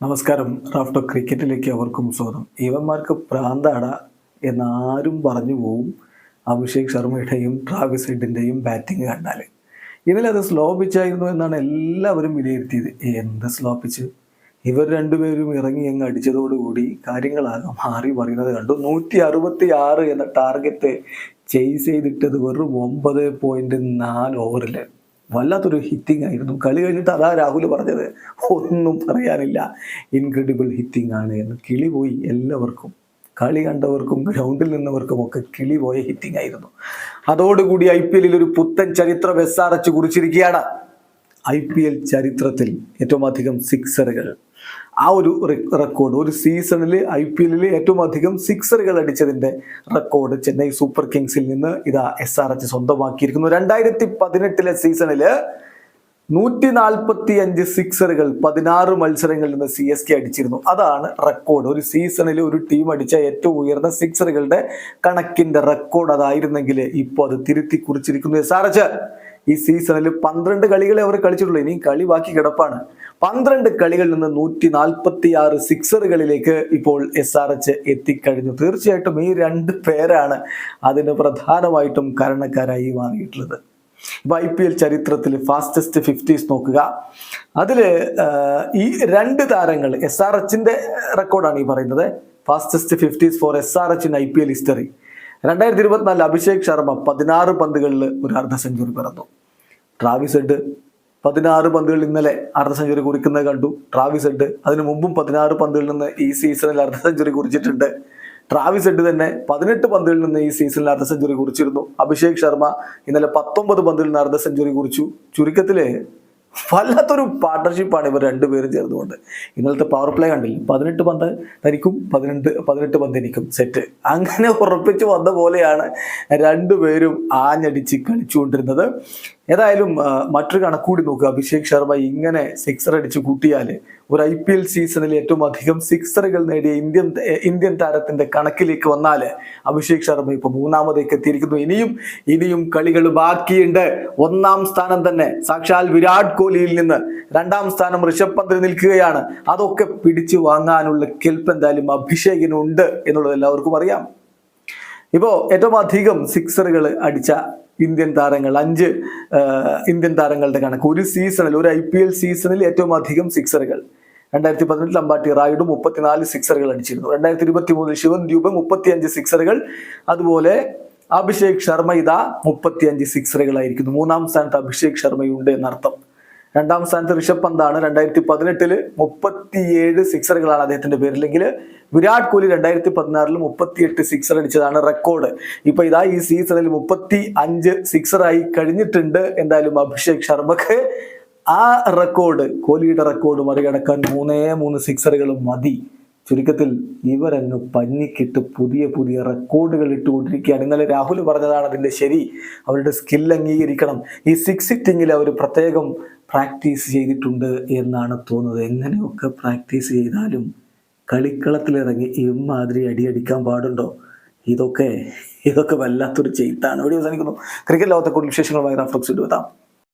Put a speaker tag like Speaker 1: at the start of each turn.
Speaker 1: നമസ്കാരം. റാഫ്റ്റോ ക്രിക്കറ്റിലേക്ക് അവർക്കും സ്വാഗതം. ഇവന്മാർക്ക് പ്രാന്താട എന്നാരും പറഞ്ഞു പോവും. അഭിഷേക് ശർമ്മയുടെയും ട്രാവിസ് ഹെഡിന്റെയും ബാറ്റിംഗ് കണ്ടാൽ ഇന്നലെ അത് സ്ലോ പിച്ചായിരുന്നു എന്നാണ് എല്ലാവരും വിലയിരുത്തിയത്. എന്ത് സ്ലോ പിച്ച്? ഇവർ രണ്ടുപേരും ഇറങ്ങി അങ്ങ് അടിച്ചതോടുകൂടി കാര്യങ്ങളാകെ മാറി പറയുന്നത് കണ്ടു. നൂറ്റി അറുപത്തി ആറ് എന്ന ടാർഗറ്റ് ചേസ് ചെയ്തിട്ടത് വെറും ഒമ്പത് പോയിന്റ് നാല് ഓവറിൽ വല്ലാത്തൊരു ഹിറ്റിംഗ് ആയിരുന്നു. കളി കഴിഞ്ഞിട്ട് അതാ രാഹുൽ പറഞ്ഞത്. ഒന്നും പറയാനില്ല. ഇൻക്രെഡിബിൾ ഹിറ്റിംഗ് ആണ് എന്ന് കിളി പോയി എല്ലാവർക്കും. കളി കണ്ടവർക്കും ഗ്രൗണ്ടിൽ നിന്നവർക്കും ഒക്കെ കിളി പോയ ഹിറ്റിംഗ് ആയിരുന്നു. അതോടുകൂടി ഐ പി എല്ലിൽ ഒരു പുത്തൻ ചരിത്ര എസ് കുറിച്ചിരിക്കുകയാണ്. ഐ പി എൽ ചരിത്രത്തിൽ ഏറ്റവും അധികം സിക്സറുകൾ ആ ഒരു റെക്കോർഡ് ഒരു സീസണിൽ ഐ പി എല്ലിൽ ഏറ്റവും അധികം സിക്സറുകൾ അടിച്ചതിന്റെ റെക്കോർഡ് ചെന്നൈ സൂപ്പർ കിങ്സിൽ നിന്ന് ഇതാ എസ് ആർ എച്ച് സ്വന്തമാക്കിയിരിക്കുന്നു. രണ്ടായിരത്തി പതിനെട്ടിലെ സീസണിൽ നൂറ്റി നാൽപ്പത്തി അഞ്ച് സിക്സറുകൾ പതിനാറ് മത്സരങ്ങളിൽ നിന്ന് സി എസ് കെ അടിച്ചിരുന്നു. അതാണ് റെക്കോർഡ് ഒരു സീസണിൽ ഒരു ടീം അടിച്ച ഏറ്റവും ഉയർന്ന സിക്സറുകളുടെ കണക്കിന്റെ റെക്കോർഡ് അതായിരുന്നെങ്കിൽ ഇപ്പോൾ അത് തിരുത്തി കുറിച്ചിരിക്കുന്നു എസ് ആർ എച്ച് ഈ സീസണിൽ പന്ത്രണ്ട് കളികളെ അവർ കളിച്ചിട്ടുള്ളൂ. ഇനി കളി ബാക്കി കിടപ്പാണ്. പന്ത്രണ്ട് കളികളിൽ നിന്ന് നൂറ്റി നാൽപ്പത്തി ആറ് സിക്സറുകളിലേക്ക് ഇപ്പോൾ എസ് ആർ എച്ച് എത്തിക്കഴിഞ്ഞു. തീർച്ചയായിട്ടും ഈ രണ്ട് പേരാണ് അതിന് പ്രധാനമായിട്ടും കാരണക്കാരായി മാറിയിട്ടുള്ളത്. ഇപ്പൊ ഐ പി എൽ ചരിത്രത്തിൽ ഫാസ്റ്റസ്റ്റ് ഫിഫ്റ്റീസ് നോക്കുക. അതിൽ ഈ രണ്ട് താരങ്ങൾ എസ് ആർ എച്ചിന്റെ റെക്കോർഡാണ് ഈ പറയുന്നത്. Fastest fifties for S R H in I P L history രണ്ടായിരത്തി ഇരുപത്തിനാലിൽ അഭിഷേക് ശർമ്മ പതിനാറ് പന്തുകളിൽ ഒരു അർദ്ധ സെഞ്ചുറി പിറന്നു. ട്രാവിസ് ഹെഡ് പതിനാറ് പന്തുകളിൽ ഇന്നലെ അർദ്ധ സെഞ്ചുറി കുറിക്കുന്നത് കണ്ടു. ട്രാവിസ് ഹെഡ് അതിനു മുമ്പും പതിനാറ് പന്തുകളിൽ നിന്ന് ഈ സീസണിൽ അർദ്ധ സെഞ്ചുറി കുറിച്ചിട്ടുണ്ട്. ട്രാവിസ് ഹെഡ് തന്നെ പതിനെട്ട് പന്തുകളിൽ നിന്ന് ഈ സീസണിൽ അർദ്ധ സെഞ്ചുറി കുറിച്ചിരുന്നു. അഭിഷേക് ശർമ്മ ഇന്നലെ പത്തൊമ്പത് പന്തുകളിൽ നിന്ന് അർദ്ധ സെഞ്ചുറി കുറിച്ചു. ചുരുക്കത്തിൽ വല്ലാത്തൊരു പാർട്ണർഷിപ്പാണ് ഇവർ രണ്ടുപേരും ചേർന്നുകൊണ്ട്. ഇന്നലത്തെ പവർ പ്ലേ കണ്ടില്ല? പതിനെട്ട് പന്ത് തനിക്കും പതിനെട്ട് പതിനെട്ട് പന്ത് എനിക്കും സെറ്റ് അങ്ങനെ ഉറപ്പിച്ച് വന്ന പോലെയാണ് രണ്ടുപേരും ആഞ്ഞടിച്ച് കളിച്ചുകൊണ്ടിരുന്നത്. ഏതായാലും മറ്റൊരു കണക്കൂടി നോക്കുക. അഭിഷേക് ശർമ്മ ഇങ്ങനെ സിക്സർ അടിച്ച് കൂട്ടിയാൽ ഒരു ഐ പി എൽ സീസണിൽ ഏറ്റവും അധികം സിക്സറുകൾ നേടിയ ഇന്ത്യൻ ഇന്ത്യൻ താരത്തിന്റെ കണക്കിലേക്ക് വന്നാൽ അഭിഷേക് ശർമ്മ ഇപ്പൊ മൂന്നാമതേക്ക് എത്തിയിരിക്കുന്നു. ഇനിയും ഇനിയും കളികൾ ബാക്കിയുണ്ട്. ഒന്നാം സ്ഥാനം തന്നെ സാക്ഷാൽ വിരാട് കോഹ്ലിയിൽ നിന്ന് രണ്ടാം സ്ഥാനം ഋഷഭ് പന്തിൽ നിൽക്കുകയാണ്. അതൊക്കെ പിടിച്ചു വാങ്ങാനുള്ള കെൽപ്പ് എന്തായാലും അഭിഷേകിനുണ്ട് എന്നുള്ളത് എല്ലാവർക്കും അറിയാം. ഇപ്പോൾ ഏറ്റവും അധികം സിക്സറുകൾ അടിച്ച ഇന്ത്യൻ താരങ്ങൾ അഞ്ച് ഇന്ത്യൻ താരങ്ങളുടെ കണക്ക്. ഒരു സീസണിൽ ഒരു ഐ പി എൽ സീസണിൽ ഏറ്റവും അധികം സിക്സറുകൾ. രണ്ടായിരത്തി പതിനെട്ടിൽ അമ്പാട്ടി റായിഡും മുപ്പത്തിനാല് സിക്സറുകൾ അടിച്ചിരുന്നു. രണ്ടായിരത്തി ഇരുപത്തി മൂന്നിൽ ശിവൻ ദ്യൂബ് മുപ്പത്തിയഞ്ച് സിക്സറുകൾ. അതുപോലെ അഭിഷേക് ശർമ്മ ഇതാ മുപ്പത്തിയഞ്ച് സിക്സറുകളായിരിക്കുന്നു. മൂന്നാം സ്ഥാനത്ത് അഭിഷേക് ശർമ്മയുണ്ട് എന്നർത്ഥം. രണ്ടാം സ്ഥാനത്ത് ഋഷഭ് പന്താണ്. രണ്ടായിരത്തി പതിനെട്ടിൽ മുപ്പത്തിയേഴ് സിക്സറുകളാണ് അദ്ദേഹത്തിന്റെ പേരിലെങ്കിൽ വിരാട് കോഹ്ലി രണ്ടായിരത്തി പതിനാറിൽ മുപ്പത്തിയെട്ട് സിക്സർ അടിച്ചതാണ് റെക്കോർഡ്. ഇപ്പൊ ഇതാ ഈ സീസണിൽ മുപ്പത്തി അഞ്ച് സിക്സറായി കഴിഞ്ഞിട്ടുണ്ട് എന്തായാലും അഭിഷേക് ശർമ്മക്ക്. ആ റെക്കോർഡ് കോഹ്ലിയുടെ റെക്കോർഡ് മറികടക്കാൻ മൂന്നേ മൂന്ന് സിക്സറുകൾ മതി. ചുരുക്കത്തിൽ ഇവരങ്ങ് പഞ്ഞിക്കിട്ട് പുതിയ പുതിയ റെക്കോർഡുകൾ ഇട്ടുകൊണ്ടിരിക്കുകയാണ്. ഇന്നലെ രാഹുൽ പറഞ്ഞതാണ് അതിന്റെ ശരി. അവരുടെ സ്കിൽ അംഗീകരിക്കണം. ഈ സിക്സ് സിറ്റിങ്ങിൽ അവർ പ്രത്യേകം പ്രാക്ടീസ് ചെയ്തിട്ടുണ്ട് എന്നാണ് തോന്നുന്നത്. എങ്ങനെയൊക്കെ പ്രാക്ടീസ് ചെയ്താലും കളിക്കളത്തിലിറങ്ങി ഇമാതിരി അടിയടിക്കാൻ പാടുണ്ടോ? ഇതൊക്കെ ഇതൊക്കെ വല്ലാത്തൊരു ചെയ്ത്താണ്. ഇവിടെ അവസാനിക്കുന്നു. ക്രിക്കറ്റ് ലോകത്തെ കൂടുതൽ വിശേഷങ്ങളുമായി റഫ്ലക്സ് ഇടുവെത്താം